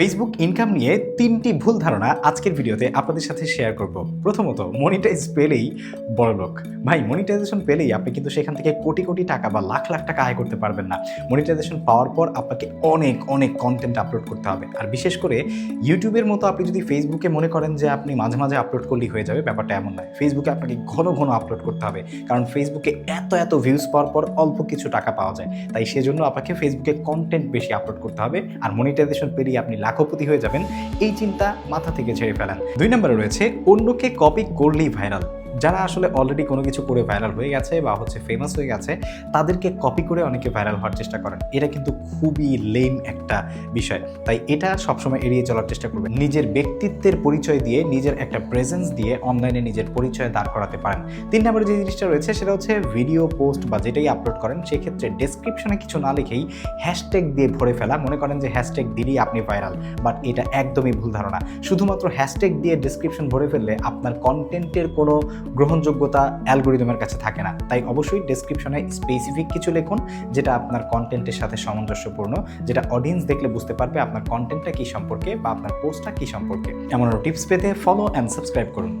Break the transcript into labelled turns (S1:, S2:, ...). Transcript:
S1: Facebook income নিয়ে তিনটি ভুল ধারণা আজকের ভিডিওতে আপনাদের সাথে শেয়ার করব। প্রথমত মনিটাইজ পেলেই বড়লোক ভাই মনিটাইজেশন পেলেই আপনি কিন্তু সেখান থেকে কোটি কোটি টাকা বা লাখ লাখ টাকা আয় করতে পারবেন না। মনিটাইজেশন পাওয়ার পর আপনাকে অনেক অনেক কন্টেন্ট আপলোড করতে হবে। আর বিশেষ করে ইউটিউবের মতো আপনি যদি ফেসবুকে মনে করেন যে আপনি মাঝে মাঝে আপলোড করলেই হয়ে যাবে, ব্যাপারটা এমন নয়। ফেসবুকে আপনাকে ঘন ঘন আপলোড করতে হবে। কারণ ফেসবুকে এত এত ভিউজ পাওয়ার পর অল্প কিছু টাকা পাওয়া যায়। তাই সেজন্য আপনাকে ফেসবুকে কন্টেন্ট বেশি আপলোড করতে হবে। আর মনিটাইজেশন পেলেই আপনি লাখপতি হয়ে যাবেন, এই চিন্তা মাথা থেকে ছেড়ে ফেলেন। দুই নম্বরে রয়েছে, অন্যকে কপি করলেই ভাইরাল যারা আসলে অলরেডি কোনো কিছু করে ভাইরাল হয়ে গেছে বা হচ্ছে ফেমাস হয়ে গেছে, তাদেরকে কপি করে অনেকে ভাইরাল হওয়ার চেষ্টা করেন। এটা কিন্তু খুবই লেম একটা বিষয়। তাই এটা সবসময় এড়িয়ে চলার চেষ্টা করবেন। নিজের ব্যক্তিত্বের পরিচয় দিয়ে, নিজের একটা প্রেজেন্স দিয়ে অনলাইনে নিজের পরিচয় দাঁড় করাতে পারেন। তিন নম্বরে যে জিনিসটা রয়েছে, সেটা হচ্ছে ভিডিও পোস্ট বা যেটাই আপলোড করেন, সেক্ষেত্রে ডেসক্রিপশনে কিছু না লিখেই হ্যাশট্যাগ দিয়ে ভরে ফেলা। মনে করেন যে হ্যাশট্যাগ দিলেই আপনি ভাইরাল বাট এটা একদমই ভুল ধারণা। শুধুমাত্র হ্যাশট্যাগ দিয়ে ডেসক্রিপশন ভরে ফেললে আপনার কন্টেন্টের কোনো গ্রহণযোগ্যতা অ্যালগোরিদমের কাছে থাকে না। তাই অবশ্যই ডেসক্রিপশনে স্পেসিফিক কিছু লিখুন, যেটা আপনার কন্টেন্টের সাথে সামঞ্জস্যপূর্ণ, যেটা অডিয়েন্স দেখলে বুঝতে পারবে আপনার কন্টেন্টটা কী সম্পর্কে বা আপনার পোস্টটা কী সম্পর্কে। এমন টিপস পেতে ফলো অ্যান্ড সাবস্ক্রাইব করুন।